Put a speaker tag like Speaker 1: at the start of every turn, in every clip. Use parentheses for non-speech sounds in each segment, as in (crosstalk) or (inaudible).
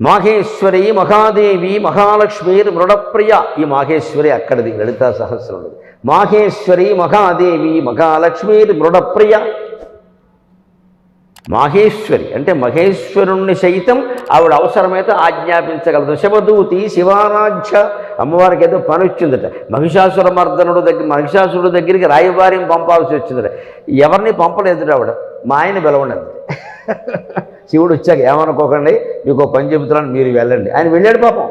Speaker 1: మాహేశ్వరి మహాదేవి మహాలక్ష్మీర్ మృడప్రియ ఈ మాహేశ్వరి అక్కడిది లలితా సహస్రం మాహేశ్వరి మహాదేవి మహాలక్ష్మీర్ మృడప్రియ మాహేశ్వరి అంటే మహేశ్వరుణ్ణి సైతం ఆవిడ అవసరమైతే ఆజ్ఞాపించగలదు. శివదూతి శివారాధ్య అమ్మవారికి ఏదో పని వచ్చిందట. మహిషాసుర మర్దనుడు దగ్గర మహిషాసురుడు దగ్గరికి రాయబారిని పంపాల్సి వచ్చిందట. ఎవరిని పంపలేదు ఆవిడ? మా ఆయన పిలవడండి శివుడు వచ్చాక ఏమనుకోకండి మీకు పని చెబుతున్నాను మీరు వెళ్ళండి. ఆయన వెళ్ళాడు పాపం.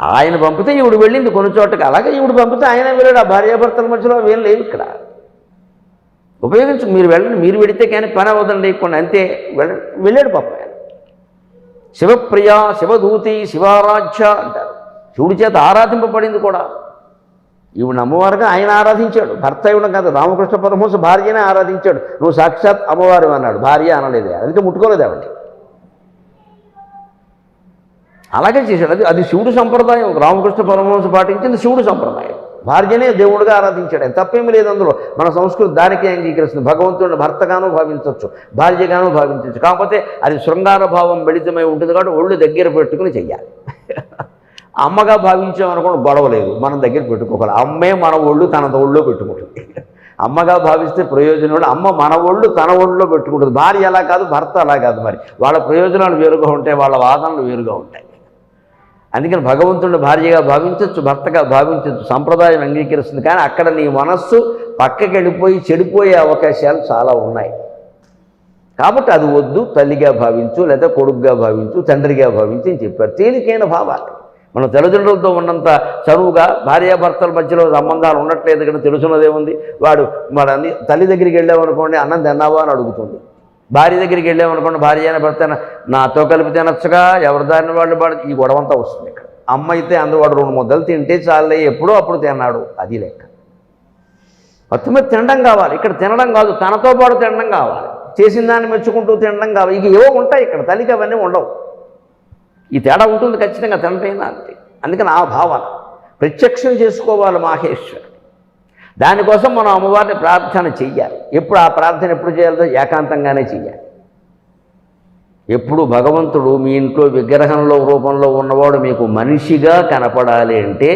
Speaker 1: ఆయన పంపితే ఈవిడ వెళ్ళింది కొన్ని చోటకి అలాగే ఈవిడ పంపితే ఆయన వెళ్ళాడు. ఆ భార్యాభర్తల మధ్యలో ఏం లేవు ఇక్కడ. ఉపయోగించు మీరు వెళ్ళండి. మీరు వెడితే కానీ పని అవ్వదండి కొన్ని అంతే. వెళ్ళ వెళ్ళాడు పాపం ఆయన. శివప్రియ శివదూతి శివారాధ్య అంటారు. శివుడి చేత ఆరాధింపబడింది కూడా. ఈవిడ అమ్మవారుగా ఆయన ఆరాధించాడు. భర్త ఇవ్వడం కాదు రామకృష్ణ పరమహంస భార్యనే ఆరాధించాడు. నువ్వు సాక్షాత్ అమ్మవారు అన్నాడు. భార్య అనలేదు. అందుకే ముట్టుకోలేదు ఆవిడ అలాగే చేశాడు. అది అది శివుడు సంప్రదాయం. రామకృష్ణ పరమహంస పాటించింది శివుడు సంప్రదాయం. భార్యనే దేవుడిగా ఆరాధించాడు. ఆయన లేదు అందులో. మన సంస్కృతి దానికే అంగీకరిస్తుంది. భగవంతుడిని భర్తగాను భావించవచ్చు భార్యగాను భావించవచ్చు. కాకపోతే అది శృంగార భావం మిళితమై ఉంటుంది కాబట్టి ఒళ్ళు దగ్గర పెట్టుకుని చెయ్యాలి. (laughs) అమ్మగా భావించామనుకోండి గొడవ లేదు. మనం దగ్గర పెట్టుకోవాలి. అమ్మే మన ఒళ్ళు తన ఒళ్ళో పెట్టుకుంటుంది. అమ్మగా భావిస్తే ప్రయోజనం కూడా అమ్మ మన ఒళ్ళు తన ఒళ్ళో పెట్టుకుంటుంది. భార్య అలా కాదు భర్త అలా కాదు మరి. వాళ్ళ ప్రయోజనాలు వేరుగా ఉంటాయి వాళ్ళ వాదనలు వేరుగా ఉంటాయి. అందుకని భగవంతుడిని భార్యగా భావించవచ్చు భర్తగా భావించవచ్చు సంప్రదాయం అంగీకరిస్తుంది. కానీ అక్కడ నీ మనస్సు పక్కకి వెళ్ళిపోయి చెడిపోయే అవకాశాలు చాలా ఉన్నాయి. కాబట్టి అది వద్దు. తల్లిగా భావించు లేదా కొడుకుగా భావించు తండ్రిగా భావించు అని చెప్పారు. తేలికైన భావాలు. మనం తల్లిదండ్రులతో ఉన్నంత చనువుగా భార్యాభర్తల మధ్యలో సంబంధాలు ఉండట్లేదు కానీ తెలుసున్నదేముంది వాడు మరి అన్ని తల్లి దగ్గరికి వెళ్ళామనుకోండి అన్నం తిన్నావా? అని అడుగుతుంది. భార్య దగ్గరికి వెళ్ళామనుకోండి భార్య అయిన భర్త నాతో కలిపి తినచ్చుగా ఎవరి దారిని వాళ్ళు వాడు ఈ గొడవంతా వస్తుంది ఇక్కడ. అమ్మ అయితే అందువాడు రెండు ముద్దలు తింటే చాలే ఎప్పుడో అప్పుడు తిన్నాడు. అది లెక్క. మొత్తం మీద తినడం కావాలి. ఇక్కడ తినడం కాదు తనతో పాటు తినడం కావాలి. చేసిన దాన్ని మెచ్చుకుంటూ తినడం కావాలి. ఇక ఏవో ఉంటాయి ఇక్కడ తల్లికి అవన్నీ ఉండవు. ఈ తేడా ఉంటుంది ఖచ్చితంగా తినటైనా అంతే అందుకని ఆ భావన. ప్రత్యక్షం చేసుకోవాలి మాహేశ్వరుడు. దానికోసం మనం అమ్మవారిని ప్రార్థన చెయ్యాలి. ఎప్పుడు ఆ ప్రార్థన ఎప్పుడు చేయాలో ఏకాంతంగానే చెయ్యాలి. ఎప్పుడు భగవంతుడు మీ ఇంట్లో విగ్రహంలో రూపంలో ఉన్నవాడు మీకు మనిషిగా కనపడాలి అంటే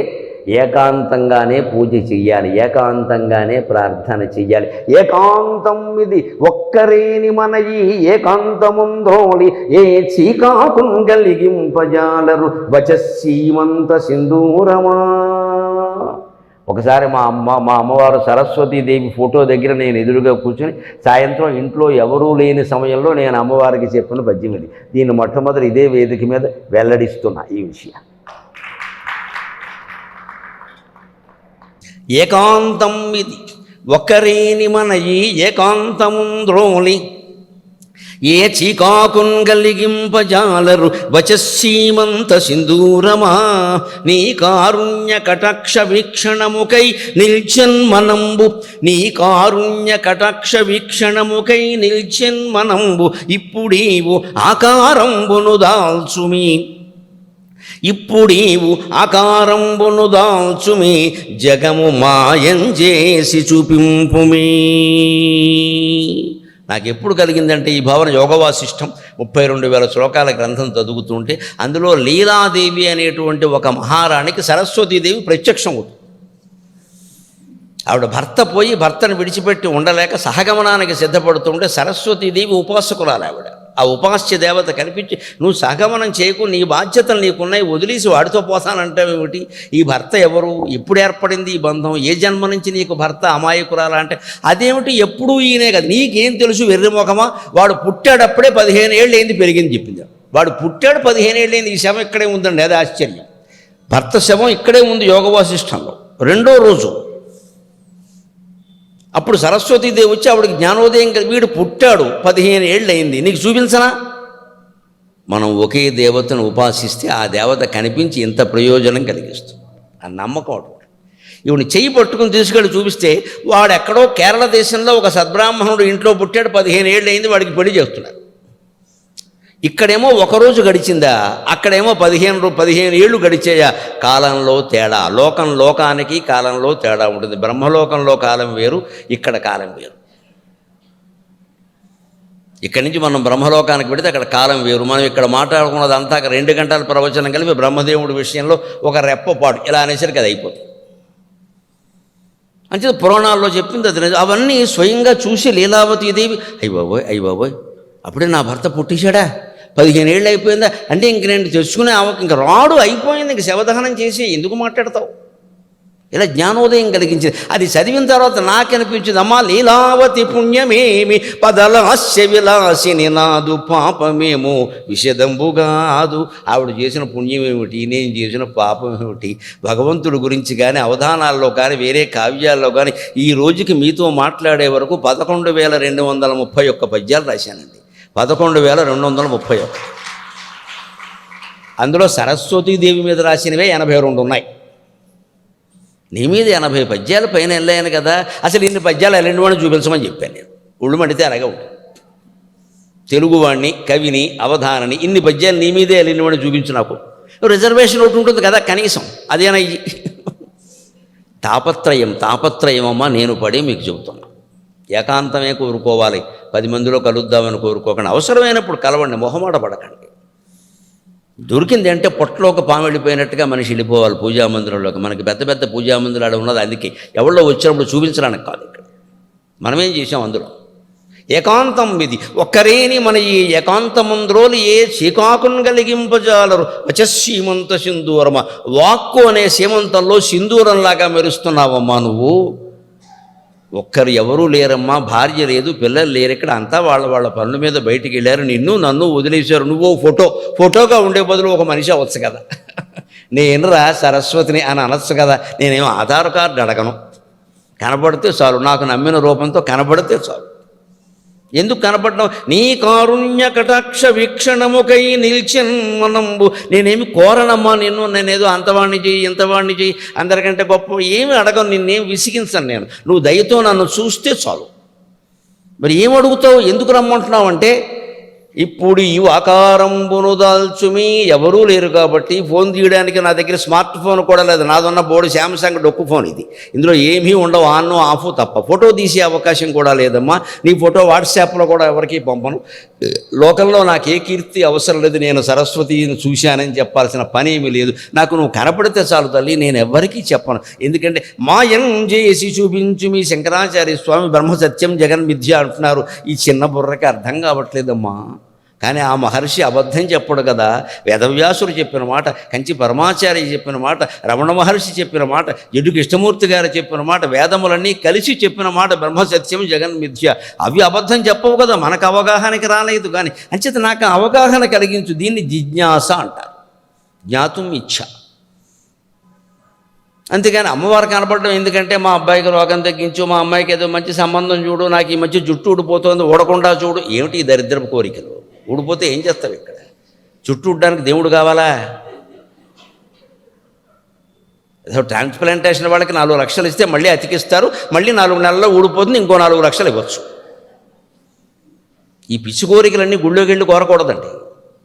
Speaker 1: ఏకాంతంగానే పూజ చెయ్యాలి ఏకాంతంగానే ప్రార్థన చెయ్యాలి. ఏకాంతం ఇది ఒక్కరేని మనయి ఈ ఏకాంతముందోళి ఏ చీకాకుం కలిగింపజాలరు వచస్సీమంత సింధూరమా. ఒకసారి మా అమ్మ మా అమ్మవారు సరస్వతీదేవి ఫోటో దగ్గర నేను ఎదురుగా కూర్చొని సాయంత్రం ఇంట్లో ఎవరూ లేని సమయంలో నేను అమ్మవారికి చెప్పిన పద్యం ఇది. దీన్ని మొట్టమొదటి ఇదే వేదిక మీద వెల్లడిస్తున్నా ఈ విషయం. ఏకాంతం ఇది ఒకరేని మన ఈ ఏకాంతముంద్రోలి. ఏ చీకాకున్ గలిగింపజాలరు వచస్సీమంత సింధూరమా. నీ కారుణ్య కటాక్ష వీక్షణముకై నిల్చన్మనంబు నీ కారుణ్య కటాక్ష వీక్షణముకై నిల్చన్మనంబు ఇప్పుడీవు ఆకారంబును దాల్చుమీ. ఇప్పుడీవు ఆకారంబును దాల్చుమి జగము మాయం చేసి చూపింపుమీ. నాకు ఎప్పుడు కలిగిందంటే ఈ భావన యోగవాసిష్టం ముప్పై రెండు వేల శ్లోకాల గ్రంథం చదువుతుంటే అందులో లీలాదేవి అనేటువంటి ఒక మహారాణికి సరస్వతీదేవి ప్రత్యక్షం అవుతుంది. ఆవిడ భర్త పోయి భర్తను విడిచిపెట్టి ఉండలేక సహగమనానికి సిద్ధపడుతుంటే సరస్వతీదేవి ఉపాసకురాలు ఆవిడ. ఆ ఉపాస్య దేవత కనిపించి నువ్వు సహగమనం చేయకు నీ బాధ్యతలు నీకున్నాయి వదిలేసి వాడితో పోతానంటావేమిటి ఈ భర్త ఎవరు? ఎప్పుడు ఏర్పడింది ఈ బంధం? ఏ జన్మ నుంచి నీకు భర్త అమాయకురాలా? అంటే అదేమిటి? ఎప్పుడూ ఈయనే కదా. నీకేం తెలుసు వెర్రిమొఖమా వాడు పుట్టాడప్పుడే పదిహేను ఏళ్ళు ఏంది పెరిగింది చెప్పింది. వాడు పుట్టాడు పదిహేను ఏళ్ళు ఏంది ఈ శవం ఇక్కడే ఉందండి అది ఆశ్చర్యం. భర్త శవం ఇక్కడే ఉంది యోగ వాసిష్టంలో రెండో రోజు అప్పుడు సరస్వతీదేవి వచ్చి ఆవిడకి జ్ఞానోదయం వీడు పుట్టాడు పదిహేను ఏళ్ళు అయింది నీకు చూపించనా? మనం ఒకే దేవతను ఉపాసిస్తే ఆ దేవత కనిపించి ఇంత ప్రయోజనం కలిగిస్తుంది. ఆ నమ్మకం ఇవిని చెయ్యి పట్టుకుని తీసుకెళ్ళి చూపిస్తే వాడు ఎక్కడో కేరళ దేశంలో ఒక సద్బ్రాహ్మణుడు ఇంట్లో పుట్టాడు పదిహేను ఏళ్ళు అయింది వాడికి పెళ్ళి చేస్తున్నారు ఇక్కడేమో ఒకరోజు గడిచిందా? అక్కడేమో పదిహేను పదిహేను ఏళ్ళు గడిచేయా? కాలంలో తేడా. లోకం లోకానికి కాలంలో తేడా ఉంటుంది. బ్రహ్మలోకంలో కాలం వేరు ఇక్కడ కాలం వేరు.
Speaker 2: ఇక్కడి నుంచి మనం బ్రహ్మలోకానికి పెడితే అక్కడ కాలం వేరు. మనం ఇక్కడ మాట్లాడుకున్నది అంతా రెండు గంటల ప్రవచనం కలిపి బ్రహ్మదేవుడి విషయంలో ఒక రెప్పపాటు. ఇలా అనేసరికి అది అయిపోతుంది. అంటే పురాణాల్లో చెప్పింది అది అవన్నీ స్వయంగా చూసి లీలావతి దేవి అయ్యి బాబోయ్ అయ్యి బాబోయ్ అప్పుడే నా భర్త పుట్టించాడా పదిహేను ఏళ్ళు అయిపోయిందా? అంటే ఇంక నేను తెచ్చుకునే ఆమెకు ఇంక రాడు అయిపోయింది ఇంక శవదహనం చేసి ఎందుకు మాట్లాడతావు? ఇలా జ్ఞానోదయం కలిగించింది. అది చదివిన తర్వాత నాకనిపించింది అమ్మా లీలావతి పుణ్యమేమి? పదలాస్య విలాసిని నాదు పాపమేమో? విషదంబుగాదు ఆవిడ చేసిన పుణ్యం ఏమిటి నేను చేసిన పాపం ఏమిటి భగవంతుడి గురించి కానీ అవధానాల్లో కానీ వేరే కావ్యాల్లో కానీ ఈ రోజుకి మీతో మాట్లాడే వరకు పదకొండు వేల రెండు వందల ముప్పై ఒక్క పద్యాలు రాశానండి. పదకొండు వేల రెండు వందల ముప్పై ఒక్క అందులో సరస్వతీదేవి మీద రాసినవే ఎనభై రెండు ఉన్నాయి. నీ మీద ఎనభై పద్యాలు పైన వెళ్ళాను కదా. అసలు ఇన్ని పద్యాలు ఎలాంటి వాడిని చూపించమని చెప్పాను నేను. ఒళ్ళు మండితే అలాగే ఉంటుంది తెలుగువాణ్ణి కవిని అవధానని ఇన్ని పద్యాలు నీ మీదే వెళ్ళిన వాడిని చూపించు నాకు. రిజర్వేషన్ ఒకటి ఉంటుంది కదా కనీసం. అదేనా తాపత్రయం తాపత్రయం అమ్మ నేను పడి మీకు చెబుతున్నా. ఏకాంతమే కోరుకోవాలి. పది మందిలో కలుద్దామని కోరుకోకండి. అవసరమైనప్పుడు కలవండి. మొహమాట పడకండి. దొరికింది అంటే పొట్టలోకి పాము వెళ్ళిపోయినట్టుగా మనిషి వెళ్ళిపోవాలి పూజా మందిరంలోకి. మనకి పెద్ద పెద్ద పూజా మందిరాలు ఉన్నది అందుకే. ఎవరిలో వచ్చినప్పుడు చూపించడానికి కాదు ఇక్కడ. మనమేం చేసాం అందులో? ఏకాంతం ఇది ఒక్కరేని మన ఈ ఏకాంతమందురోలు ఏ చీకాకును కలిగింపజాలరు? వచస్సీమంత సింధూరమ. వాక్కు అనే సీమంతంలో సింధూరంలాగా మెరుస్తున్నావమ్మా నువ్వు. ఒక్కరు ఎవరూ లేరమ్మా భార్య లేదు పిల్లలు లేరు ఇక్కడ అంతా వాళ్ళ వాళ్ళ పనుల మీద బయటికి వెళ్ళారు. నిన్ను నన్ను వదిలేశారు. నువ్వు ఫోటో ఫోటోగా ఉండే బదులు ఒక మనిషి అవ్వచ్చు కదా. నేనురా సరస్వతిని అని అనొచ్చు కదా. నేనేం ఆధార్ కార్డు అడగను. కనబడితే చాలు. నాకు నమ్మిన రూపంతో కనబడితే చాలు. ఎందుకు కనపడడం నీ కారుణ్య కటాక్ష వీక్షణముకై నిలిచిన మనంబు. నేనేమి కోరనమ్మా నిన్ను నేనేదో అంతవాణ్ణి చెయ్యి ఇంతవాణ్ణి చెయ్యి. అందరికంటే గొప్ప ఏమి అడగను నిన్నేం విసిగించను నేను. నువ్వు దయతో నన్ను చూస్తే చాలు. మరి ఏం అడుగుతావు? ఎందుకు రమ్మంటున్నావు అంటే ఇప్పుడు ఈ ఆకారంబును దాల్చుమి ఎవరూ లేరు కాబట్టి ఫోన్ తీయడానికి నా దగ్గర స్మార్ట్ ఫోన్ కూడా లేదు. నాదన్న బోర్డు శాంసంగ్ డొక్కు ఫోన్ ఇది. ఇందులో ఏమీ ఉండవు ఆన్ ఆఫ్ తప్ప. ఫోటో తీసే అవకాశం కూడా లేదమ్మా. నీ ఫోటో వాట్సాప్లో కూడా ఎవరికీ పంపను. లోకంలో నాకు ఏ కీర్తి అవసరం లేదు. నేను సరస్వతిని చూశానని చెప్పాల్సిన పని ఏమీ లేదు. నాకు నువ్వు కనపడితే చాలు తల్లి నేను ఎవరికీ చెప్పను. ఎందుకంటే మాయం చేసి చూపించు మీ శంకరాచార్య స్వామి బ్రహ్మ సత్యం జగన్ మిథ్య అంటున్నారు. ఈ చిన్న బుర్రకి అర్థం కావట్లేదమ్మా. కానీ ఆ మహర్షి అబద్ధం చెప్పడు కదా. వేదవ్యాసుడు చెప్పిన మాట కంచి పరమాచార్య చెప్పిన మాట రమణ మహర్షి చెప్పిన మాట జడ్డు కృష్ణమూర్తి గారు చెప్పిన మాట వేదములన్నీ కలిసి చెప్పిన మాట బ్రహ్మసత్యం జగన్ మిథ్య. అవి అబద్ధం చెప్పవు కదా మనకు అవగాహనకి రాలేదు కానీ అంచేత నాకు అవగాహన కలిగించు దీన్ని జిజ్ఞాస అంటారు. జ్ఞాతం ఇచ్ఛ అంతేగాని అమ్మవారు కనపడడం ఎందుకంటే మా అబ్బాయికి రోగం తగ్గించు మా అమ్మాయికి ఏదో మంచి సంబంధం చూడు నాకు ఈ మధ్య జుట్టు ఊడిపోతుంది ఊడకుండా చూడు ఏమిటి ఈ దరిద్రపు కోరికలు? ఊడిపోతే ఏం చేస్తావు ఇక్కడ? చుట్టూ ఉండడానికి దేవుడు కావాలా? ఏదో ట్రాన్స్ప్లాంటేషన్ వాళ్ళకి నాలుగు లక్షలు ఇస్తే మళ్ళీ అతికిస్తారు మళ్ళీ నాలుగు నెలల్లో ఊడిపోతుంది ఇంకో నాలుగు లక్షలు ఇవ్వచ్చు. ఈ పిచ్చి కోరికలన్నీ గుళ్ళోకి వెళ్ళి కోరకూడదండి.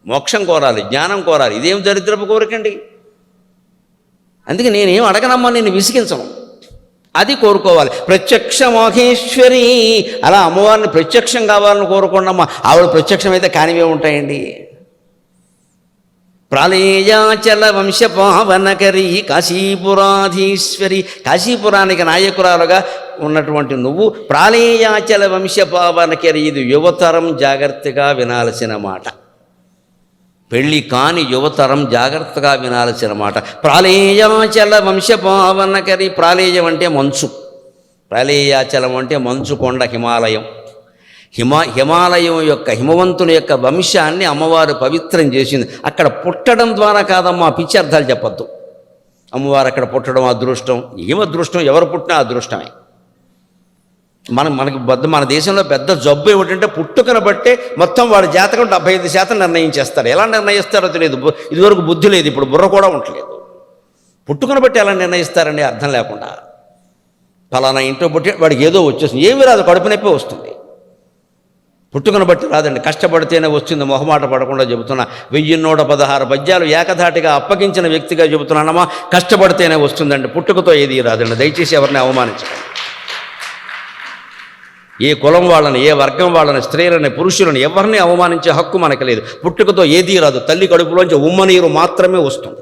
Speaker 2: మోక్షం కోరాలి జ్ఞానం కోరాలి ఇదేం దరిద్రపు కోరికండి? అందుకే నేనేం అడగనమ్మా నేను విసిగించను. అది కోరుకోవాలి. ప్రత్యక్ష మోహేశ్వరి. అలా అమ్మవారిని ప్రత్యక్షం కావాలని కోరుకోండమ్మా. ఆవిడ ప్రత్యక్షమైతే కానివే ఉంటాయండి. ప్రాళేయాచల వంశ పావనకరి కాశీపురాధీశ్వరి. కాశీపురానికి నాయకురాలుగా ఉన్నటువంటి నువ్వు ప్రాళేయాచల వంశ పావనకరి ఇది యువతరం జాగ్రత్తగా వినాల్సిన మాట. పెళ్ళి కాని యువతరం జాగ్రత్తగా వినాల్సిన మాట. ప్రాళేయాచల వంశపావనకరి ప్రాళేయం అంటే మంచు. ప్రాళేయాచలం అంటే మంచు కొండ హిమాలయం. హిమా హిమాలయం యొక్క హిమవంతుని యొక్క వంశాన్ని అమ్మవారు పవిత్రం చేసింది. అక్కడ పుట్టడం ద్వారా కాదమ్మా పిచ్చి అర్థాలు చెప్పద్దు. అమ్మవారు అక్కడ పుట్టడం అదృష్టం. ఏం అదృష్టం? ఎవరు పుట్టినా అదృష్టమే. మనం మనకి పెద్ద మన దేశంలో పెద్ద జబ్బు ఏమిటంటే పుట్టుకను బట్టే మొత్తం వాడి జాతకం డెబ్బై ఐదు శాతం నిర్ణయించేస్తారు. ఎలా నిర్ణయిస్తారో తెలియదు. ఇదివరకు బుద్ధి లేదు. ఇప్పుడు బుర్ర కూడా ఉండలేదు పుట్టుకను బట్టి ఎలా నిర్ణయిస్తారని అర్థం లేకుండా ఫలానా ఇంట్లో పుట్టి వాడికి ఏదో వచ్చేస్తుంది. ఏమి రాదు. కడుపు నొప్పి వస్తుంది. పుట్టుకను బట్టి రాదండి. కష్టపడితేనే వస్తుంది మొహమాట పడకుండా చెబుతున్నా. వెయ్యి నూట పదహారు పద్యాలు ఏకధాటిగా అప్పగించిన వ్యక్తిగా చెబుతున్నానమ్మా. కష్టపడితేనే వస్తుందండి. పుట్టుకతో ఏది రాదండి. దయచేసి ఎవరిని అవమానించకండి. ఏ కులం వాళ్ళని ఏ వర్గం వాళ్ళని స్త్రీలని పురుషులని ఎవరిని అవమానించే హక్కు మనకు లేదు పుట్టుకతో ఏదీ రాదు. తల్లి కడుపులోంచి ఉమ్మనీరు మాత్రమే వస్తుంది.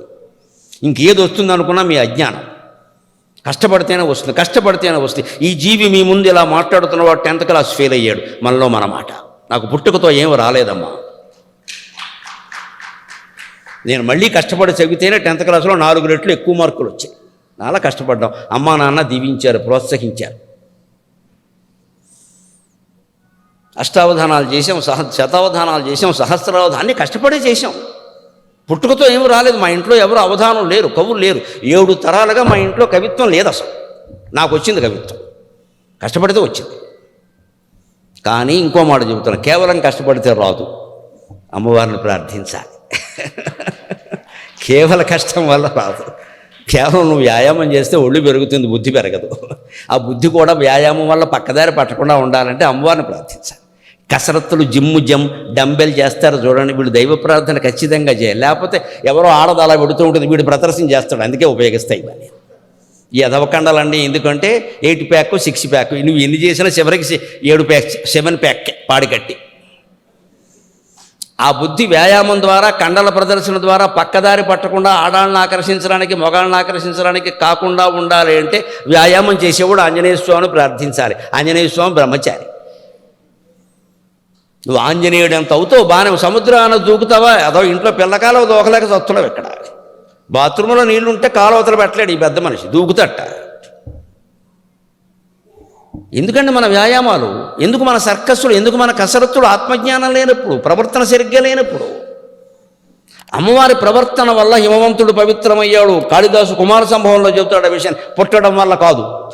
Speaker 2: ఇంకేది వస్తుంది అనుకున్నా మీ అజ్ఞానం. కష్టపడితేనే వస్తుంది కష్టపడితేనే వస్తుంది. ఈ జీవి మీ ముందు ఇలా మాట్లాడుతున్నవాడు టెన్త్ క్లాస్ ఫెయిల్ అయ్యాడు. మనలో మన మాట. నాకు పుట్టుకతో ఏం రాలేదమ్మా. నేను మళ్ళీ కష్టపడి చదివితేనే టెన్త్ క్లాస్లో నాలుగు రెట్లు ఎక్కువ మార్కులు వచ్చాయి. చాలా కష్టపడ్డాం. అమ్మా నాన్న దీవించారు ప్రోత్సహించారు. అష్టావధానాలు చేసాం సహ శతావధానాలు చేసాం సహస్రావధాన్ని కష్టపడే చేసాం పుట్టుకతో ఏమి రాలేదు మా ఇంట్లో ఎవరు అవధానం లేరు కవులు లేరు. ఏడు తరాలుగా మా ఇంట్లో కవిత్వం లేదు అసలు. నాకు వచ్చింది కవిత్వం. కష్టపడితే వచ్చింది. కానీ ఇంకో మాట చెబుతున్నాను కేవలం కష్టపడితే రాదు. అమ్మవారిని ప్రార్థించాలి. (laughs) కేవల కష్టం వల్ల రాదు. కేవలం నువ్వు వ్యాయామం చేస్తే ఒళ్ళు పెరుగుతుంది బుద్ధి పెరగదు. ఆ బుద్ధి కూడా వ్యాయామం వల్ల పక్కదారి పట్టకుండా ఉండాలంటే అమ్మవారిని ప్రార్థించాలి. కసరత్తులు జిమ్ము జమ్ డంబెల్ చేస్తారు చూడండి. వీడు దైవ ప్రార్థన ఖచ్చితంగా చేయాలి. లేకపోతే ఎవరో ఆడది అలా పెడుతూ ఉంటుంది వీడు ప్రదర్శన చేస్తాడు. అందుకే ఉపయోగిస్తాయి ఇవన్నీ. ఈ అదవకండాలన్నీ ఎందుకంటే ఎయిట్ ప్యాక్ సిక్స్ ప్యాక్. నువ్వు ఎన్ని చేసినా చివరికి ఏడు ప్యాక్ సెవెన్ ప్యాక్ పాడికట్టి ఆ బుద్ధి వ్యాయామం ద్వారా కండల ప్రదర్శన ద్వారా పక్కదారి పట్టకుండా ఆడాలను ఆకర్షించడానికి మొగాళ్ళని ఆకర్షించడానికి కాకుండా ఉండాలి అంటే వ్యాయామం చేసేవాడు ఆంజనేయ స్వామిని ప్రార్థించాలి. ఆంజనేయ స్వామి బ్రహ్మచారి. నువ్వు ఆంజనేయుడు ఎంత అవుతావు? బాగానే సముద్రాన దూకుతావా? అదో ఇంట్లో పిల్లకాలం దూకలేక చస్తున్నావు ఇక్కడ. బాత్రూంలో నీళ్ళు ఉంటే కాలువతలు పెట్టలేడు ఈ పెద్ద మనిషి. దూకుతట. ఎందుకంటే మన వ్యాయామాలు? ఎందుకు మన సర్కస్సులు? ఎందుకు మన కసరత్తులు? ఆత్మజ్ఞానం లేనప్పుడు ప్రవర్తన సరిగ్గా లేనప్పుడు? అమ్మవారి ప్రవర్తన వల్ల హిమవంతుడు పవిత్రమయ్యాడు. కాళిదాసు కుమార సంభవంలో చెబుతాడు ఆ విషయం పుట్టడం వల్ల కాదు.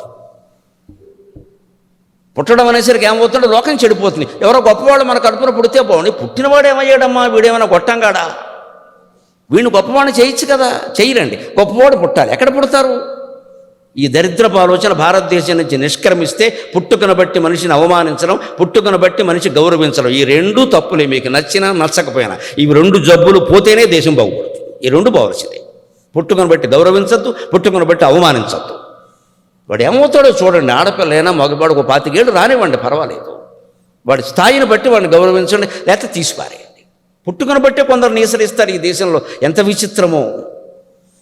Speaker 2: పుట్టడం అనేసరికి ఏమవుతుందో లోకం చెడిపోతుంది. ఎవరో గొప్పవాళ్ళు మన కడుపున పుడితే బాగుంది పుట్టినవాడు ఏమయ్యాడమ్మా? వీడేమైనా గొట్టంగాడా? వీడిని గొప్పవాడిని చేయొచ్చు కదా. చేయరండి. గొప్పవాడు పుట్టాలి. ఎక్కడ పుడతారు? ఈ దరిద్రపు ఆలోచన భారతదేశం నుంచి నిష్క్రమిస్తే పుట్టుకను బట్టి మనిషిని అవమానించడం పుట్టుకను బట్టి మనిషి గౌరవించడం. ఈ రెండు తప్పులే మీకు నచ్చినా నచ్చకపోయినా. ఇవి రెండు జబ్బులు పోతేనే దేశం బాగుపడుతుంది. ఈ రెండు బావలసిందే పుట్టుకను బట్టి గౌరవించద్దు పుట్టుకను బట్టి అవమానించద్దు. వాడు ఏమవుతాడో చూడండి. ఆడపిల్లైనా మగవాడు ఒక పాతికేళ్ళు రానివ్వండి పర్వాలేదు. వాడి స్థాయిని బట్టి వాడిని గౌరవించండి లేకపోతే తీసిపారేయండి. పుట్టుకను బట్టే కొందరు నీసరిస్తారు ఈ దేశంలో. ఎంత విచిత్రమో.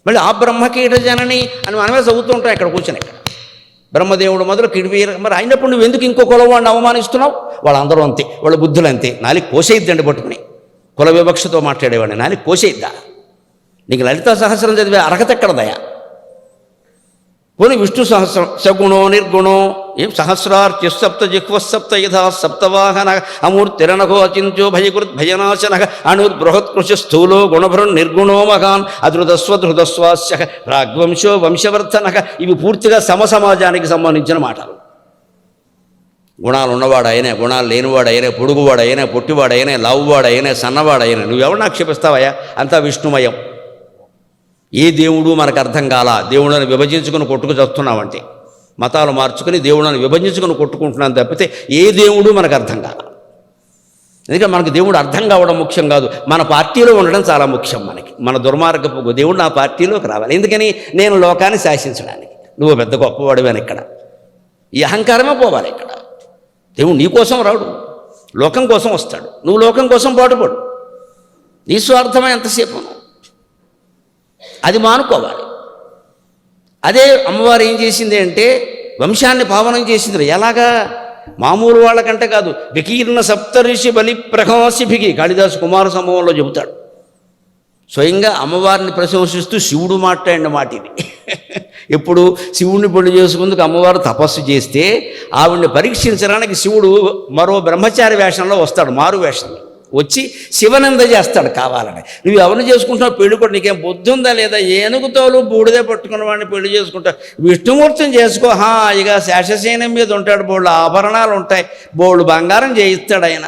Speaker 2: మళ్ళీ ఆ బ్రహ్మకీట జనని అని మనమే చదువుతుంటాం ఇక్కడ కూర్చొని ఇక్కడ. బ్రహ్మదేవుడు మొదలు కిడివీర మరి అయినప్పుడు నువ్వు ఎందుకు ఇంకో కులం వాడిని అవమానిస్తున్నావు? వాళ్ళందరూ అంతే వాళ్ళ బుద్ధులు అంతే. నాలుగు కోసేద్దండి పట్టుకుని. కుల వివక్షతో మాట్లాడేవాడిని. నాలుగు కోసేద్దా నీకు లలిత సహస్రం చదివే అర్హత ఎక్కడదయా పోనీ విష్ణు సహస్రం సగుణో నిర్గుణో ఏం సహస్రార్చి సప్త జిహ్వసప్త యథా సప్తవాహన అమూర్తిరణో అచింత్యో భయకృత్ భయనాశన అణుర్బృహత్కృషి స్థూలో గుణభృన్ నిర్గుణో మహాన్ అధృతస్వ రాగ్వంశో వంశవర్ధన ఇవి పూర్తిగా సమసమాజానికి సంబంధించిన మాటలు. గుణాలు ఉన్నవాడు అయినా గుణాలు లేనివాడు అయినా పొడుగువాడు అయినా పొట్టివాడు అయినా లావువాడు అయినా సన్నవాడు అయినా అంతా విష్ణుమయం. ఏ దేవుడు మనకు అర్థం కాల? దేవుళ్ళని విభజించుకుని కొట్టుకు చస్తున్నామంటే మతాలు మార్చుకుని దేవుళ్ళని విభజించుకుని కొట్టుకుంటున్నాం తప్పితే ఏ దేవుడు మనకు అర్థం కాల? ఎందుకంటే మనకు దేవుడు అర్థం కావడం ముఖ్యం కాదు. మన పార్టీలో ఉండడం చాలా ముఖ్యం మనకి. మన దుర్మార్గపు దేవుడు నా పార్టీలోకి రావాలి. ఎందుకని? నేను లోకాన్ని శాసించడానికి. నువ్వు పెద్ద గొప్పవాడివని ఇక్కడ. ఈ అహంకారమే పోవాలి ఇక్కడ. దేవుడు నీ కోసం రాడు. లోకం కోసం వస్తాడు. నువ్వు లోకం కోసం పాటుపడు. నీ స్వార్థమే ఎంతసేపు అది మానుకోవాలి. అదే అమ్మవారు ఏం చేసింది అంటే వంశాన్ని పావనం చేసింది. ఎలాగా? మామూలు వాళ్ళకంటే కాదు. వికీర్ణ సప్తఋషి బలి ప్రహంసిభికి కాళిదాసు కుమార సంభవంలో చెబుతాడు. స్వయంగా అమ్మవారిని ప్రశంసిస్తూ శివుడు మాట్లాడిన మాట ఇది. ఎప్పుడు శివుడిని పెళ్ళి చేసుకుందుకు అమ్మవారు తపస్సు చేస్తే ఆవిడ్ని పరీక్షించడానికి శివుడు మరో బ్రహ్మచారి వేషంలో వస్తాడు మారు వేషంలో. వచ్చి శివనంద చేస్తాడు కావాలని. నువ్వు ఎవరిని చేసుకుంటావు పెళ్ళి కూడా నీకేం బుద్ధి ఉందా లేదా? ఏనుగుతోలు బూడిదే పట్టుకున్న వాడిని పెళ్ళి చేసుకుంటావు విష్ణుమూర్తిని చేసుకో. హా ఇక శేషసేనం మీద ఉంటాడు బోళ్ళు. ఆభరణాలు ఉంటాయి. బోళ్ళు బంగారం చేయిస్తాడు ఆయన.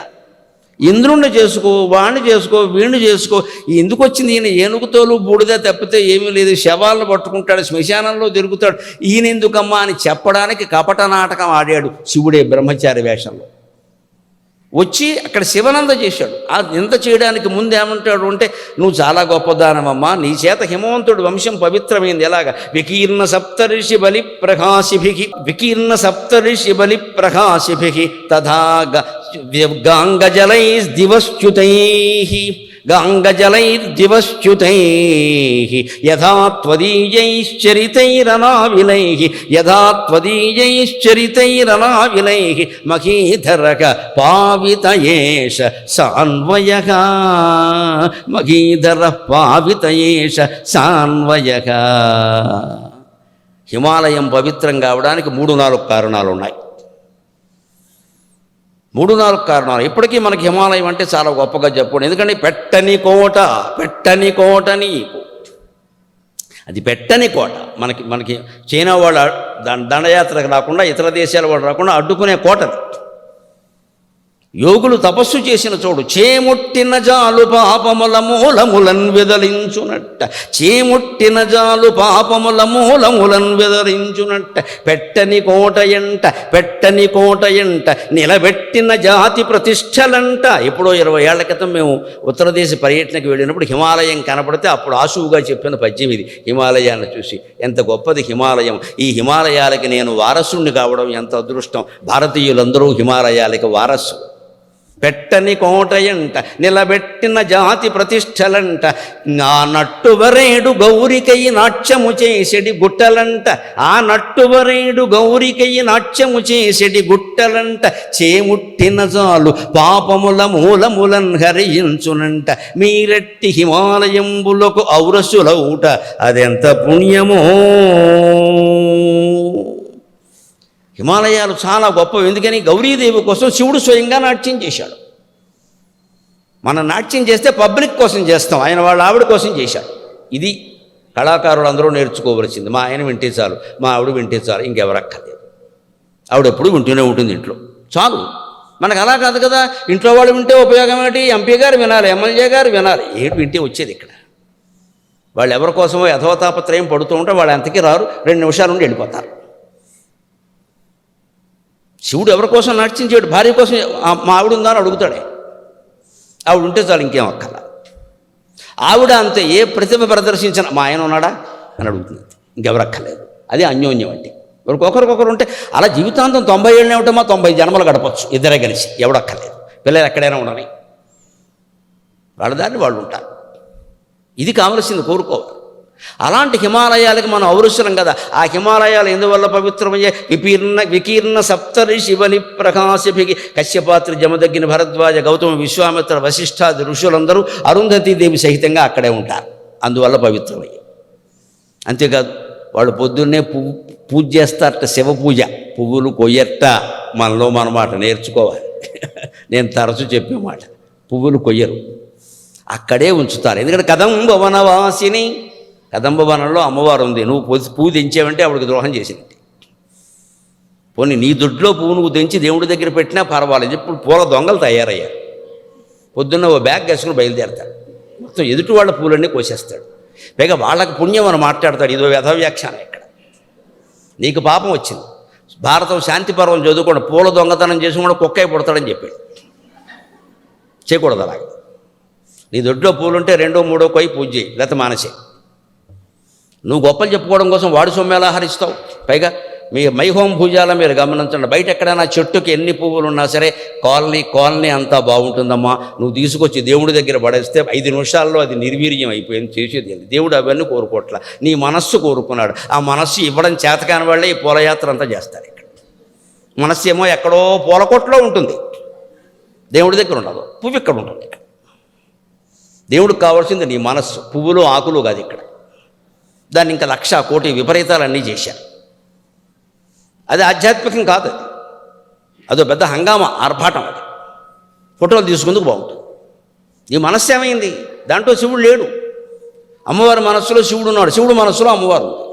Speaker 2: ఇంద్రుణ్ణి చేసుకో వాణ్ణి చేసుకో వీణ్ణి చేసుకో. ఎందుకు వచ్చింది? ఈయన ఏనుగుతోలు బూడిద తప్పితే ఏమీ లేదు. శవాలను పట్టుకుంటాడు. శ్మశానంలో తిరుగుతాడు. ఈయన ఎందుకమ్మా అని చెప్పడానికి కపట నాటకం ఆడాడు శివుడే బ్రహ్మచారి వేషంలో. వచ్చి అక్కడ శివనంద చేశాడు. ఆ నింద చేయడానికి ముందు ఏమంటాడు అంటే నువ్వు చాలా గొప్పదానమమ్మా నీ చేత హిమవంతుడు వంశం పవిత్రమైంది. ఎలాగా? వికీర్ణ సప్తర్షి బలి ప్రకాశిభి వికీర్ణ సప్తర్షి బలి ప్రకాశిభి తథా గాంగజలై దివశ్చుతై గాంగజలైర్దివశ్చుతై యథా త్వదీయైశ్చరితైరనావిలై యథా త్వదీయైశ్చరితైరనావిలై మహీధరక పావితయేష సాన్వయ మహీధర పావితయేష సాన్వయ హిమాలయం పవిత్రం కావడానికి మూడు నాలుగు కారణాలు ఉన్నాయి మూడు నాలుగు కారణాలు. ఇప్పటికీ మనకి హిమాలయం అంటే చాలా గొప్పగా చెప్పుకోండి. ఎందుకంటే పెట్టని కోట పెట్టని కోట అది పెట్టని కోట. మనకి మనకి చైనా వాళ్ళు దండయాత్రకు రాకుండా ఇతర దేశాల వాళ్ళు రాకుండా అడ్డుకునే కోట అది యోగులు తపస్సు చేసిన చోడు చేముట్టిన జాలు పాపముల మూలములన్ వెదలించునట్ట. చేముట్టిన జాలు పాపముల మూలములన్ వెదలించునట్ట. పెట్టని కోట ఎంట పెట్టని కోట ఎంట నిలబెట్టిన జాతి ప్రతిష్టలంట. ఎప్పుడో ఇరవై ఏళ్ళ క్రితం మేము ఉత్తరదేశ పర్యటనకు వెళ్ళినప్పుడు హిమాలయం కనపడితే అప్పుడు ఆశువుగా చెప్పిన పద్యం ఇది. హిమాలయాన్ని చూసి ఎంత గొప్పది హిమాలయం. ఈ హిమాలయాలకి నేను వారసుణ్ణి కావడం ఎంత అదృష్టం. భారతీయులందరూ హిమాలయాలకి వారసు. పెట్టని కోటయంట నిలబెట్టిన జాతి ప్రతిష్టలంట ఆ నట్టువరేడు గౌరికై నాట్యము చేసెడి గుట్టలంట ఆ నట్టువరేడు గౌరికై నాట్యము చేసెడి గుట్టలంట చేముట్టిన చాలు పాపముల మూలములన్ హరించునంట మీరెట్టి హిమాలయంబులకు ఔరసులౌట అదెంత పుణ్యమో? హిమాలయాలు చాలా గొప్పవి. ఎందుకని? గౌరీదేవి కోసం శివుడు స్వయంగా నాట్యం చేశాడు. మనం నాట్యం చేస్తే పబ్లిక్ కోసం చేస్తాం. ఆయన వాళ్ళ ఆవిడ కోసం చేశాడు. ఇది కళాకారులు అందరూ నేర్చుకోవలసింది. మా ఆయన వింటే చాలు మా ఆవిడ వింటే చాలు ఇంకెవరక్కర్లేదు. ఆవిడ ఎప్పుడు వింటూనే ఉంటుంది ఇంట్లో. చాలు. మనకు అలా కాదు కదా? ఇంట్లో వాళ్ళు వింటే ఉపయోగం ఏంటి ఎంపీ గారు వినాలి ఎమ్మెల్యే గారు వినాలి. ఏడు వింటే వచ్చేది ఇక్కడ. వాళ్ళు ఎవరి కోసమో యథోతాపత్రయం పడుతూ ఉంటే వాళ్ళు అంతకీ రారు. రెండు నిమిషాల నుండి వెళ్ళిపోతారు. శివుడు ఎవరి కోసం నడిచించాడు భార్య కోసం మా ఆవిడ ఉందా అని అడుగుతాడే. ఆవిడ ఉంటే చాలు ఇంకేం అక్కల. ఆవిడ అంతే ఏ ప్రతిభ ప్రదర్శించిన మా ఆయన ఉన్నాడా? అని అడుగుతుంది. ఇంకెవరక్కర్లేదు అది అన్యోన్యం అంటే ఒకరికొకరు ఉంటే అలా జీవితాంతం తొంభై ఏళ్ళే ఉంటే మా తొంభై జన్మలు గడపచ్చు ఇద్దరే కలిసి. ఎవడక్కర్లేదు పిల్లలు ఎక్కడైనా ఉండని వాళ్ళ దాన్ని వాళ్ళు ఉంటారు. ఇది కావలసింది కోరుకోవాలి. అలాంటి హిమాలయాలకు మనం ఔరుసరం కదా. ఆ హిమాలయాలు ఎందువల్ల పవిత్రమయ్యే వికీర్ణ వికీర్ణ సప్తరి శివని ప్రకాశభిగి కశ్యపాత్రి జమదగ్గిన భరద్వాజ గౌతమ విశ్వామిత్ర వశిష్ఠాది ఋషులందరూ అరుంధతి దేవి సహితంగా అక్కడే ఉంటారు. అందువల్ల పవిత్రమయ్యాయి. అంతేకాదు వాళ్ళు పొద్దున్నే పువ్వు పూజ చేస్తారట శివ పూజ. పువ్వులు కొయ్యట్ట మనలో మన మాట నేర్చుకోవాలి. (laughs) నేను తరచు చెప్పే మాట. పువ్వులు కొయ్యరు. అక్కడే ఉంచుతారు. ఎందుకంటే కదంబ వనవాసిని కదంబవనంలో అమ్మవారు ఉంది. నువ్వు పొ- పువ్వు తెంచావంటే ఆవిడకి ద్రోహం చేసింది. పోనీ నీ దొడ్లో పువ్వు నువ్వు తెంచి దేవుడి దగ్గర పెట్టినా పర్వాలేదు. ఇప్పుడు పూల దొంగలు తయారయ్యారు. పొద్దున్న ఓ బ్యాగ్ వేసుకుని బయలుదేరతాడు. మొత్తం ఎదుటి వాళ్ళ పూలన్నీ కోసేస్తాడు. పైగా వాళ్ళకి పుణ్యం అని మాట్లాడతాడు. ఇదో వ్యధ వ్యాఖ్యానం ఇక్కడ. నీకు పాపం వచ్చింది. భారతం శాంతి పర్వం చదువుకోండి. పూల దొంగతనం చేసి కూడా కుక్కై పుడతాడని చెప్పాడు. చేయకూడదు అలాగే. నీ దొడ్లో పూలుంటే రెండో మూడో కొయ్యి పూజ చేయి. లేకపోతే మానసే నువ్వు గొప్పలు చెప్పుకోవడం కోసం వాడు సొమ్ము ఎలా హరిస్తావు? పైగా మీ మైహోం భుజాల మీరు గమనించండి. బయట ఎక్కడైనా చెట్టుకి ఎన్ని పువ్వులు ఉన్నా సరే కాలనీ కాలనీ అంతా బాగుంటుందమ్మా. నువ్వు తీసుకొచ్చి దేవుడి దగ్గర పడేస్తే ఐదు నిమిషాల్లో అది నిర్వీర్యం అయిపోయింది చేసేది ఏంటి దేవుడు అవన్నీ కోరుకోవట్లా. నీ మనస్సు కోరుకున్నాడు. ఆ మనస్సు ఇవ్వడం చేతకాని వాళ్ళే ఈ పూలయాత్ర అంతా చేస్తారు ఇక్కడ. మనస్సు ఏమో ఎక్కడో పూలకొట్లో ఉంటుంది. దేవుడి దగ్గర ఉండదు. పువ్వు ఇక్కడ ఉంటుంది. దేవుడికి కావాల్సింది నీ మనస్సు. పువ్వులు ఆకులు కాదు ఇక్కడ. దాన్ని ఇంకా లక్ష కోటి విపరీతాలన్నీ చేశారు. అది ఆధ్యాత్మికం కాదు అది. అదో పెద్ద హంగామా ఆర్భాటం అది. ఫోటోలు తీసుకుందుకు బాగుంటుంది. ఈ మనస్సు ఏమైంది? దాంట్లో శివుడు లేడు. అమ్మవారి మనస్సులో శివుడు ఉన్నాడు. శివుడు మనస్సులో అమ్మవారు ఉంది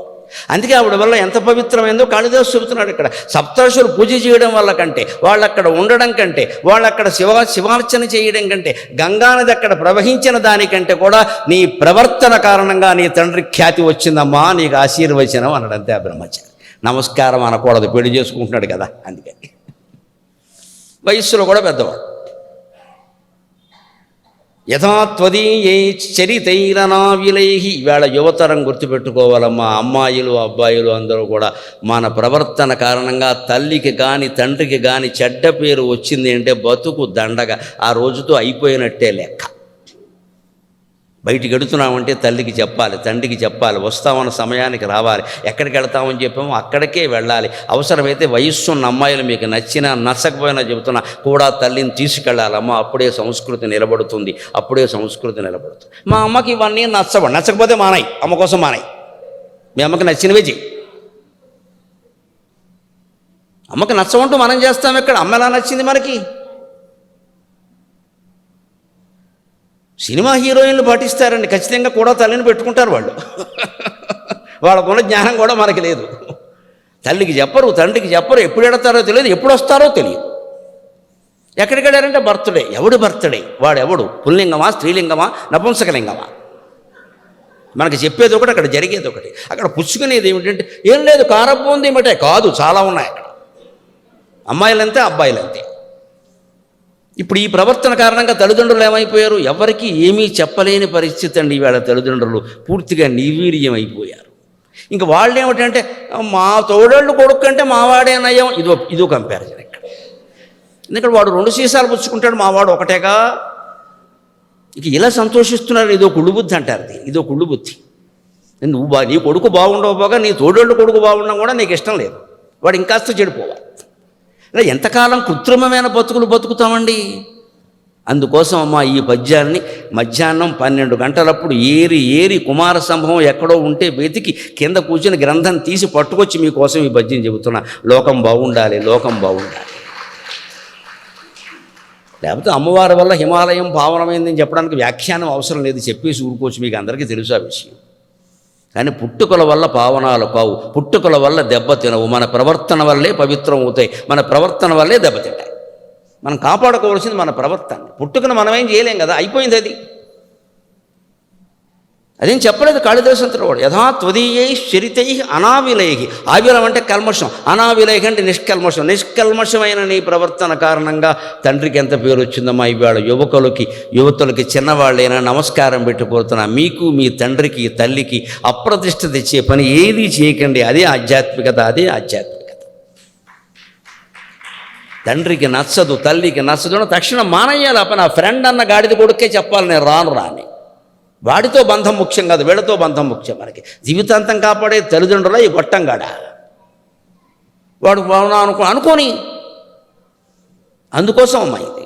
Speaker 2: అందుకే ఆవిడ వల్ల ఎంత పవిత్రమైందో కాళిదాసు చెబుతున్నాడు ఇక్కడ. సప్తర్షులు పూజ చేయడం వల్ల కంటే వాళ్ళు అక్కడ ఉండడం కంటే వాళ్ళు అక్కడ శివ శివార్చన చేయడం కంటే గంగానది అక్కడ ప్రవహించిన దానికంటే కూడా నీ ప్రవర్తన కారణంగా నీ తండ్రి ఖ్యాతి వచ్చిందమ్మా నీకు ఆశీర్వచనం అనడంతే ఆ బ్రహ్మచారి. నమస్కారం అనకూడదు పెళ్ళి చేసుకుంటున్నాడు కదా అందుకని. వయస్సులో కూడా పెద్దవాడు. యథాత్వదీయై చరితైరనావిలై ఇవాళ యువతరం గుర్తుపెట్టుకోవాలమ్మా అమ్మాయిలు అబ్బాయిలు అందరూ కూడా మన ప్రవర్తన కారణంగా తల్లికి కానీ తండ్రికి కానీ చెడ్డ పేరు వచ్చింది అంటే బతుకు దండగా. ఆ రోజుతో అయిపోయినట్టే లెక్క. బయటికి వెడుతున్నామంటే తల్లికి చెప్పాలి తండ్రికి చెప్పాలి వస్తామన్న సమయానికి రావాలి. ఎక్కడికి వెళ్తామని చెప్పామో అక్కడికే వెళ్ళాలి. అవసరమైతే వయస్సు ఉన్న అమ్మాయిలు మీకు నచ్చినా నచ్చకపోయినా చెబుతున్నా కూడా తల్లిని తీసుకెళ్ళాలమ్మ అప్పుడే సంస్కృతి నిలబడుతుంది అప్పుడే సంస్కృతి నిలబడుతుంది. మా అమ్మకి ఇవన్నీ నచ్చవు నచ్చకపోతే మానాయి అమ్మ కోసం మానాయి. మీ అమ్మకి నచ్చినవే చెయ్యి. అమ్మకి నచ్చవంటూ మనం చేస్తాం ఇక్కడ అమ్మ ఎలా నచ్చింది మనకి? సినిమా హీరోయిన్లు పాటిస్తారండి ఖచ్చితంగా కూడా తల్లిని పెట్టుకుంటారు వాళ్ళు. వాళ్ళకున్న జ్ఞానం కూడా మనకి లేదు. తల్లికి చెప్పరు తండ్రికి చెప్పరు ఎప్పుడు ఎడతారో తెలియదు ఎప్పుడు వస్తారో తెలియదు. ఎక్కడికి వెళ్ళారంటే బర్త్డే. ఎవడు బర్త్డే? వాడు ఎవడు పుల్లింగమా స్త్రీలింగమా నపుంసకలింగమా? మనకి చెప్పేది ఒకటి అక్కడ జరిగేది ఒకటి. అక్కడ పుచ్చుకునేది ఏమిటంటే ఏం లేదు కారపు ఉంది ఏమిటే కాదు చాలా ఉన్నాయి అక్కడ. అమ్మాయిలంతే అబ్బాయిలంతే. ఇప్పుడు ఈ ప్రవర్తన కారణంగా తల్లిదండ్రులు ఏమైపోయారు? ఎవరికి ఏమీ చెప్పలేని పరిస్థితి అండి ఈవేళ తల్లిదండ్రులు. పూర్తిగా నిర్వీర్యం అయిపోయారు ఇంకా వాళ్ళు ఏమిటంటే మా తోడళ్ళు కొడుకు అంటే మావాడే నయం. ఇదో ఇదో కంపారిజన్ ఇక్కడ. ఎందుకంటే వాడు రెండు సీసాలు పుచ్చుకుంటాడు మావాడు ఒకటేగా. ఇక ఇలా సంతోషిస్తున్నారు. ఇదో కుళ్ళు బుద్ధి అంటారు దీన్ని. ఇదో కుళ్ళు బుద్ధి. నువ్వు బా నీ కొడుకు బాగుండకపోగా నీ తోడోళ్ళు కొడుకు బాగుండడం కూడా నీకు ఇష్టం లేదు. వాడు ఇంకాస్త చెడిపోవాలి. ఇలా ఎంతకాలం కృత్రిమమైన బతుకులు బతుకుతామండి? అందుకోసం అమ్మ ఈ పద్యాన్ని మధ్యాహ్నం పన్నెండు గంటలప్పుడు ఏరి ఏరి కుమార సంభవం ఎక్కడో ఉంటే వెతికి కింద కూర్చుని గ్రంథం తీసి పట్టుకొచ్చి మీకోసం ఈ పద్యం చెబుతున్నా. లోకం బాగుండాలి లోకం బాగుండాలి. లేకపోతే అమ్మవారి వల్ల హిమాలయం పావనమైందని చెప్పడానికి వ్యాఖ్యానం అవసరం లేదు చెప్పేసి ఊరుకోవచ్చు. మీకు అందరికీ తెలుసు ఆ విషయం. కానీ పుట్టుకల వల్ల పావనాలు కావు. పుట్టుకల వల్ల దెబ్బతినవు మన ప్రవర్తన వల్లే పవిత్రం అవుతాయి. మన ప్రవర్తన వల్లే దెబ్బతింటాయి మనం కాపాడుకోవాల్సింది మన ప్రవర్తన. పుట్టుకను మనం ఏం చేయలేం కదా. అయిపోయింది అది. అదేం చెప్పలేదు కాళిదాసంతుడు వాడు. యథా త్వదీయై చరితై అనావిలై ఆవిలం అంటే కల్మషం. అనావిలై అంటే నిష్కల్మషం. నిష్కల్మషమైన నీ ప్రవర్తన కారణంగా తండ్రికి ఎంత పేరు వచ్చిందమ్మా ఇవాళ యువకులకి యువతులకి చిన్నవాళ్ళైనా నమస్కారం పెట్టుకోతున్నా మీకు మీ తండ్రికి తల్లికి అప్రతిష్ట తెచ్చే పని ఏది చేయకండి అదే ఆధ్యాత్మికత అదే ఆధ్యాత్మికత. తండ్రికి నచ్చదు తల్లికి నచ్చదు. తక్షణం మానయ్యాలి ఆ పని ఆ ఫ్రెండ్ అన్న గాడిద కొడుకే చెప్పాలి నేను రాను రాని. వాడితో బంధం ముఖ్యం కాదు వీళ్ళతో బంధం ముఖ్యం మనకి. జీవితాంతం కాపాడే తల్లిదండ్రుల ఈ గొట్టంగాడ వాడు అనుకో అనుకోని. అందుకోసం అమ్మాయి ఇది.